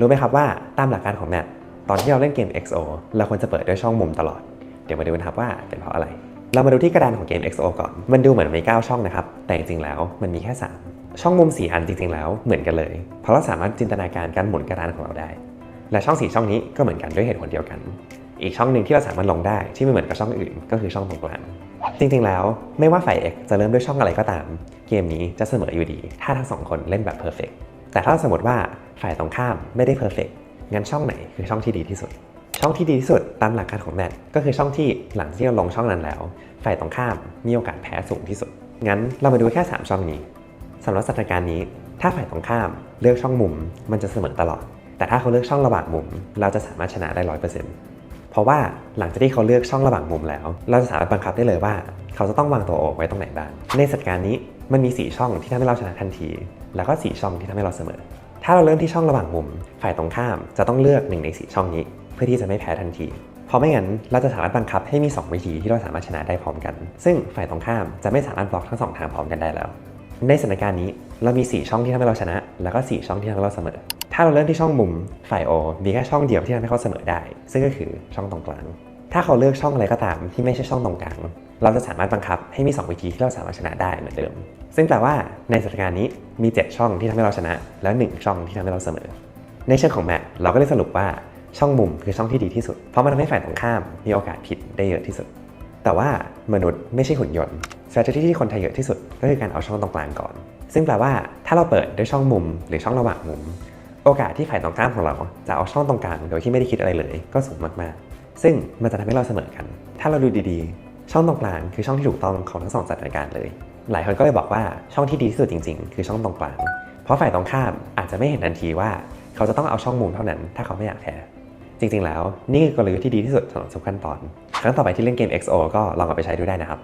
รู้ไหมครับว่าตามหลักการของแมทตอนที่เราเล่นเกม XO เราควรจะเปิดด้วยช่องมุมตลอด เดี๋ยวมาดูกันครับว่าเป็นเพราะอะไร เรามาดูที่กระดานของเกม XO ก่อน มันดูเหมือนมี 9 ช่องนะครับ แต่จริงๆแล้วมันมีแค่ 3 ช่องมุม 4 อันจริงๆแล้วเหมือนกันเลย เพราะเราสามารถจินตนาการการหมุนกระดานของเราได้ และช่อง 4 ช่องนี้ก็เหมือนกันด้วยเหตุผลเดียวกัน อีกช่องหนึ่งที่เราสามารถลงได้ที่ไม่เหมือนกับช่องอื่น ก็คือช่องตรงกลาง จริงๆแล้วไม่ว่าฝ่าย X จะเริ่มด้วยช่องอะไรก็ตาม เกมนี้จะเสมออยู่ดี ถ้าทั้งสองคนเล่นแบบเพอร์เฟกแต่ถ้าสมมติว่า ฝ่ายตรงข้ามไม่ได้เพอร์เฟกงั้นช่องไหนคือช่องที่ดีที่สุด ช่องที่ดีที่สุดตามหลักการของแมทก็คือช่องที่หลังที่เราลงช่องนั้นแล้ว ฝ่ายตรงข้ามมีโอกาสแพ้สูงที่สุด งั้นเรามาดูแค่ 3 ช่องนี้สำหรับสถานการณ์นี้ ถ้าฝ่ายตรงข้ามเลือกช่องมุมมันจะเสมอตลอด แต่ถ้าเขาเลือกช่องระหว่างมุม เราจะสามารถชนะได้ร้อยเปอร์เซ็นต์เพราะว่าหลังจากที่เขาเลือกช่องระหว่างมุมแล้ว เราจะสามารถบังคับได้เลยว่า เขาจะต้องวางตัวโอไว้ตรงไหนบ้างในสถานการณ์นี้มันมี 4 ช่องที่ทำให้เราชนะทันที แล้วก็ 4 ช่องที่ทำให้เราเสมอ ถ้าเราเริ่มที่ช่องระหว่างมุม ฝ่ายตรงข้ามจะต้องเลือกหนึ่งใน4ช่องนี้ เพื่อที่จะไม่แพ้ทันที เพราะไม่งั้นเราจะสามารถบังคับให้มี 2 วิธีที่เราสามารถชนะได้พร้อมกัน ซึ่งฝ่ายตรงข้ามจะไม่สามารถบล็อกทั้งสองทางพร้อมกันได้แล้ว ในสถานการณ์นี้เรามี 4 ช่องที่ทำให้เราชนะ แล้วก็ 4 ช่องที่ทำให้เราเสมอ ถ้าเราเริ่มที่ช่องมุม ฝ่ายโอมีแค่ช่องเดียวที่ทำให้เขาเสมอได้ ซึ่งก็คือช่องตรงกลาง ถ้าเขาเลือกช่องอะไรก็ตามที่ไม่ใช่ช่องตรงกลาง เราจะสามารถบังคับให้มี 2 วิธีที่เราสามารถชนะได้เหมือนเดิม ซึ่งแปลว่าในสถานการณ์นี้มี 7 ช่องที่ทำให้เราชนะ แล้ว 1 ช่องที่ทำให้เราเสมอ ในเชิงของแมทเราก็ได้สรุปว่าช่องมุมคือช่องที่ดีที่สุด เพราะมันทำให้ฝ่ายตรงข้ามมีโอกาสผิดได้เยอะที่สุด แต่ว่ามนุษย์ไม่ใช่หุ่นยนต์ strategy ที่คนไทยเยอะที่สุดก็คือการเอาช่องตรงกลางก่อน ซึ่งแปลว่าถ้าเราเปิดด้วยช่องมุมหรือช่องระหว่างมุม โอกาสที่ฝ่ายตรงข้ามของเราจะเอาช่องตรงกลางโดยที่ไม่ได้คิดอะไรเลย ก็สูงมากๆ ซึ่งมันจะทำให้เราเสมอกัน ถ้าเราดูดีๆ ช่องตรงกลางคือช่องที่ถูกต้องของทั้งสองสถานการณ์เลย หลายคนก็เลยบอกว่าช่องที่ดีที่สุดจริง ๆ คือช่องตรงกลาง เพราะฝ่ายตรงข้ามอาจจะไม่เห็นทันทีว่าเขาจะต้องเอาช่องมุมเท่านั้น ถ้าเขาไม่อยากแพ้จริง ๆ แล้ว นี่คือกลยุทธ์ที่ดีที่สุดสำหรับทุกขั้นตอน ครั้งต่อไปที่เล่นเกม XO ก็ลองเอาไปใช้ดูได้นะครับ